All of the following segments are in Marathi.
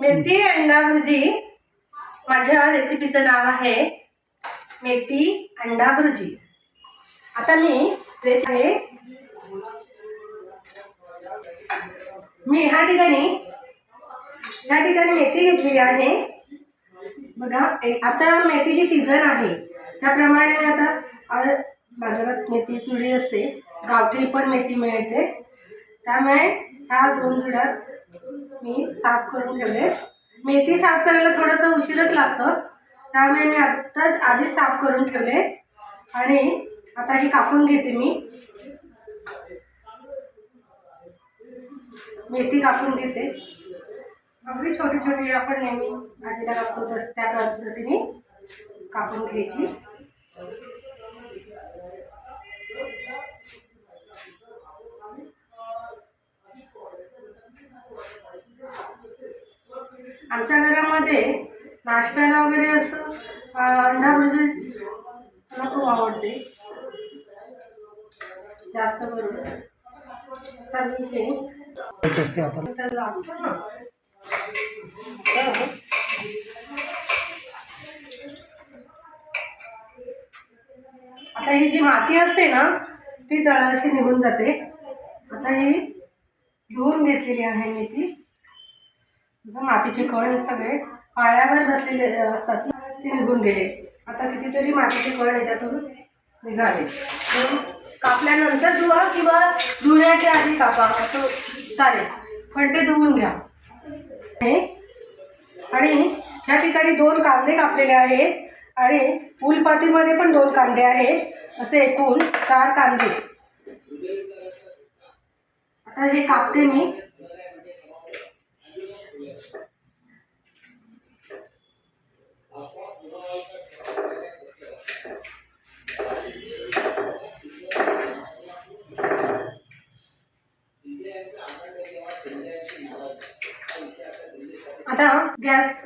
मेथी अंडा भुर्जी माझ्या रेसिपीचं नाव आहे मेथी अंडा भुर्जी आता मी रेसिपी मी ह्या ठिकाणी ह्या ठिकाणी मेथी घेतलेली आहे. बघा ए- आता मेथीची सीझन आहे. त्याप्रमाणे मी आता बाजारात मेथी चुडी असते. गावठी पण मेथी मिळते. त्यामुळे ह्या दोन जुड्यात मी साफ करून ठेवले. मेथी साफ करायला थोडंसं उशीरच लागतं. त्यामुळे मी आत्ताच आधीच साफ करून ठेवले. आणि आता ही कापून घेते मी. मेथी कापून घेते. अगदी छोटी छोटी आपण नेहमी भाजीला कापतो तस त्या पद्धतीने कापून घ्यायची. आमच्या घरामध्ये नाश्त्याला वगैरे असं अंडा भुर्जीच मला खूप आवडते. जास्त करून. तर मी आता ही जी माती असते ना ती तळाशी निघून जाते. आता ही धुवून घेतलेली आहे मी ती. मातीचे कण सगळे पाळ्यावर बसलेले असतात ते निघून गेले. आता कितीतरी मातीचे कण याच्यातून निघाले. कापल्यानंतर धुवा किंवा धुण्याच्या आधी कापा. असं चालेल. पण ते धुवून घ्या. आणि ह्या ठिकाणी दोन कांदे कापलेले आहेत. आणि फुलपातीमध्ये पण दोन कांदे आहेत. असे एकूण चार कांदे. आता हे कापते मी. आता गॅस.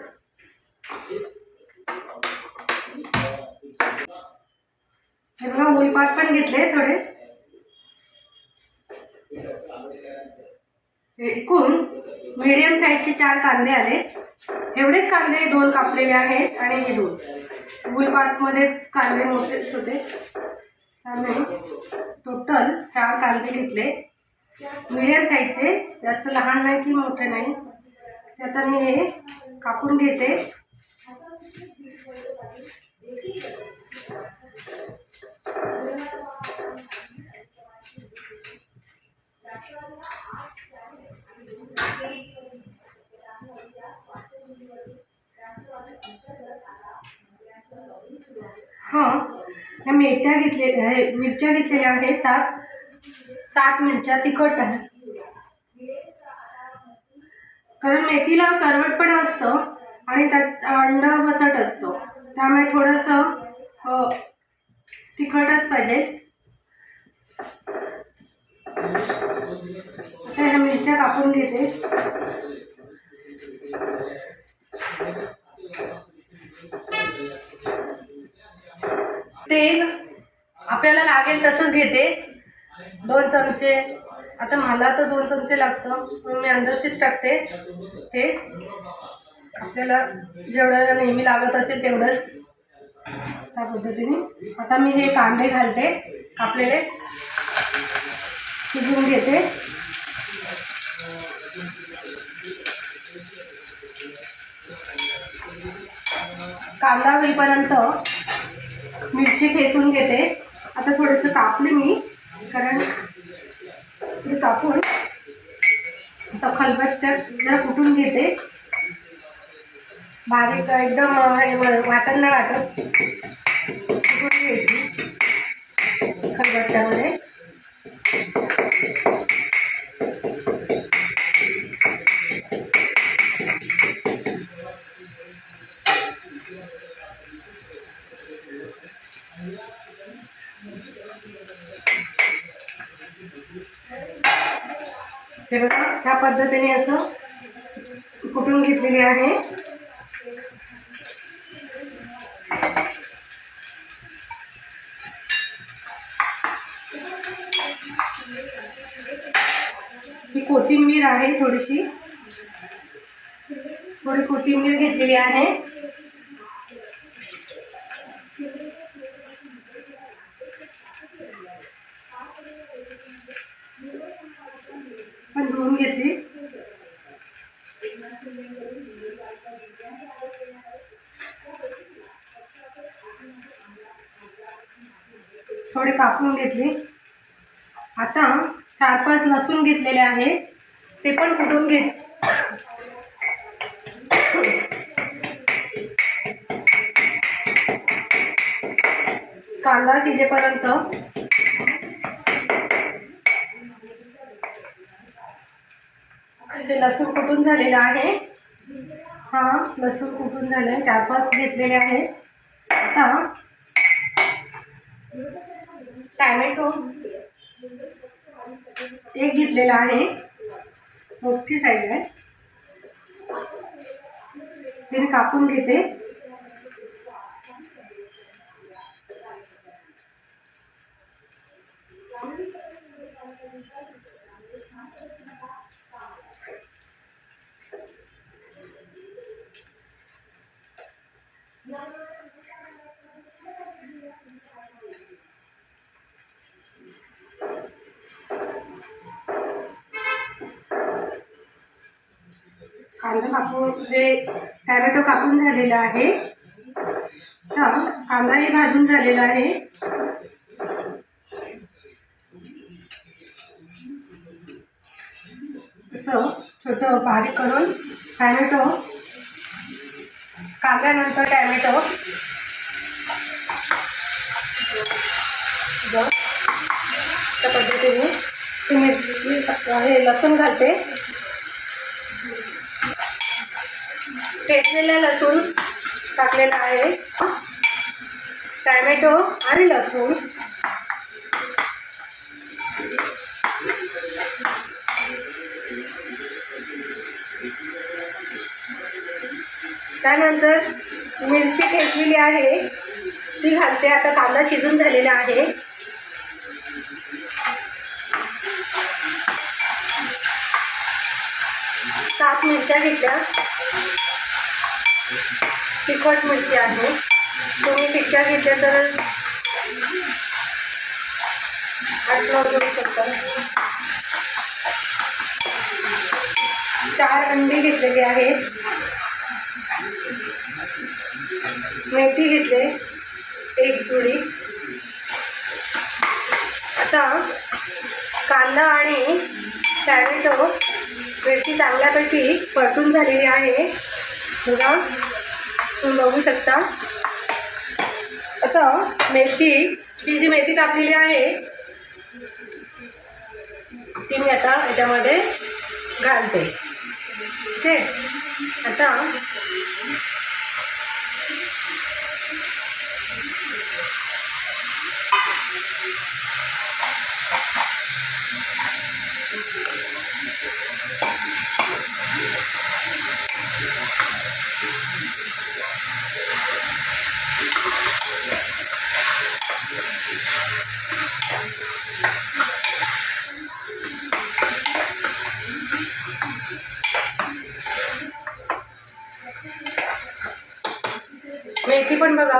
हे बघा मुलपात पण घेतले थोडे. एकूण मिडियम साईजचे चार कांदे आले. एवढेच कांदे दोन कापलेले आहेत आणि हे दोन. गुलपातमध्ये कांदे मोठेच होते. त्यामुळे टोटल चार कांदे घेतले. मिडियम साईजचे जास्त लहान नाही की मोठे नाही. आता मी हे कापून घेते. हां ह्या मेथ्या घेतलेल्या मिरच्या घेतलेल्या आहेत सात. सात मिरच्या तिखट आहे. कारण मेथीला करवट पण असतं आणि त्यात अंड बसट असतो. त्यामुळे थोडंसं तिखटच पाहिजे. तर मिरच्या कापून घेते. तेल आपल्याला लागेल तसंच घेते. दोन चमचे आता मला तर दोन चमचे लागतं. म्हणून मी अंदाजीच टाकते. ते आपल्याला जेवढं नेहमी लागत असेल तेवढंच त्या पद्धतीने. आता मी हे कांदे घालते. कापलेले. शिजवून घेते. कांदा होईपर्यंत मिरची ठेचून घेते. आता थोडंसं कापले मी कारण ते कापून आता खलबत्त्यात जरा कुटून घेते. बारीक एकदम हे वाटण नाही वाटत. कोथिंबीर आहे थोडीशी. थोडी कोथिंबीर धुवून घेतली. थोडे कापून घेतले. चार पाच लसूण घेतलेले आहेत. ते पण कुठून घेत कांदा शिजेपर्यंत. ते लसूण कुठून झालेलं आहे? हा लसूण कुठून झाले? चार पाच घेतलेले आहे आता टॅमॅटो. एक घेतलेला आहे. मोठी साईज आहे. ते मी कापून घेते. कांदा कापून म्हणजे टॅमॅटो कापून झालेला आहे. तर कांदाही भाजून झालेला आहे. असं छोटं बारीक करून टॅमॅटो कांद्यानंतर टॅमॅटो. त्या पद्धतीने तुम्ही मिरची हे लसूण घालते. पेटलेला लसूण टाकलेला आहे. टॅमॅटो आणि लसूण. त्यानंतर मिरची ठेचलेली आहे. ती घालते. आता कांदा शिजून झालेला आहे. सात मिरच्या घेतल्या. तिखट मिरची आहे. तुम्ही तिखट्या घेतल्या तर आठ घेऊ शकता चार अंडी घेतलेली आहेत. मेथी घेतले एक जुडी. आता कांदा आणि टॅमॅटो मिरची चांगल्यापैकी परतून झालेली आहे. बघा. तुम्ही बघू शकता. आता मेथी ती जी मेथी कापलेली आहे ती मी आता याच्यामध्ये घालते. ठीक? आहे आता मेथी पण बघा.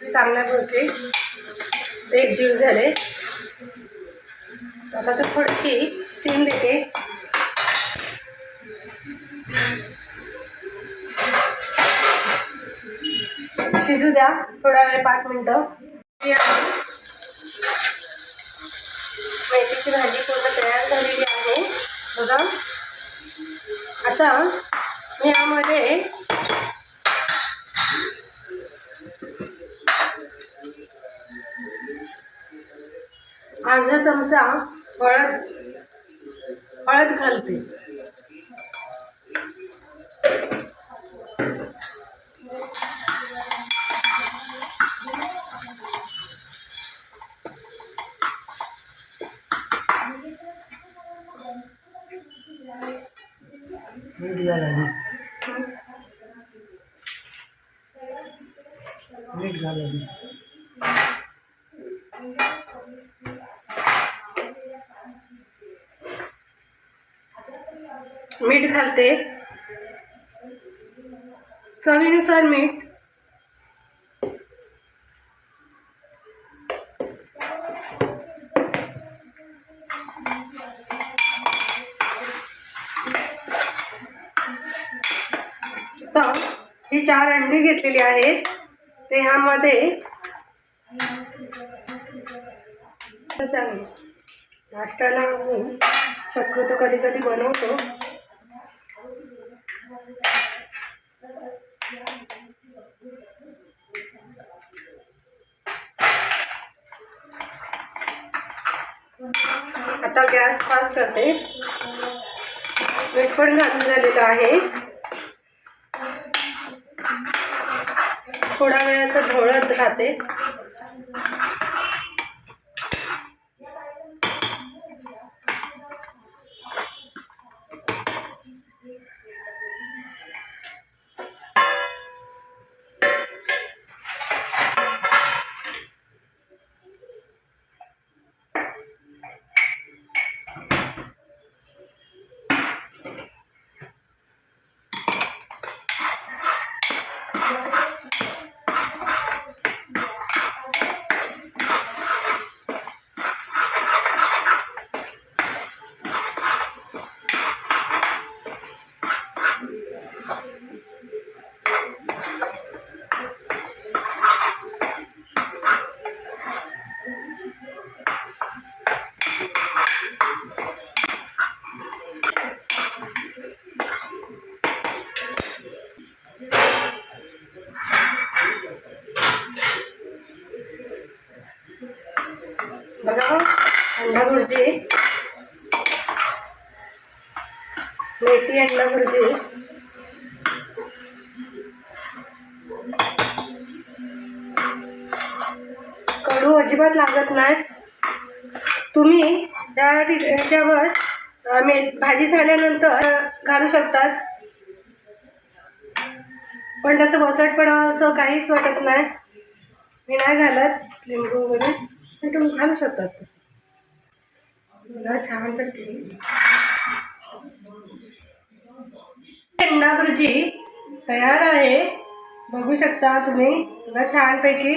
ती चांगल्या गोष्टी एक जीव झाले. आता तर थोडीशी स्टीम देते. शिजू द्या. थोडा वेळ पाच मिनटं. मेथीची भाजी पूर्ण तयार झालेली आहे. बघा. आता मी यामध्ये अर्धा चमचा हळद हळद घालते. मीठ घालावी मीठ घालायचं मीठ घालते. चवीनुसार मीठ. तर ही चार अंडी घेतलेली आहेत. ते ह्यामध्ये चांगली नाश्त्याला आम्ही शक्यतो कधी कधी बनवतो. आता गॅस पास करते. मीठ घालून झालेलं आहे. थोडा वेळ असं ढवळत राहते बघा अंडा भुर्जी मेथी अंडा भुर्जी कडू अजिबात लागत नाही. तुम्ही त्या ह्याच्यावर मे भाजी झाल्यानंतर घालू शकतात. पण त्याचं वसटपणा असं काहीच वाटत नाही. मी नाही घालत लिंबू वगैरे पण तुम्ही घालू शकतात तसं. मला छान करते अंडा भुर्जी तयार आहे. बघू शकता तुम्ही. बघा छानपैकी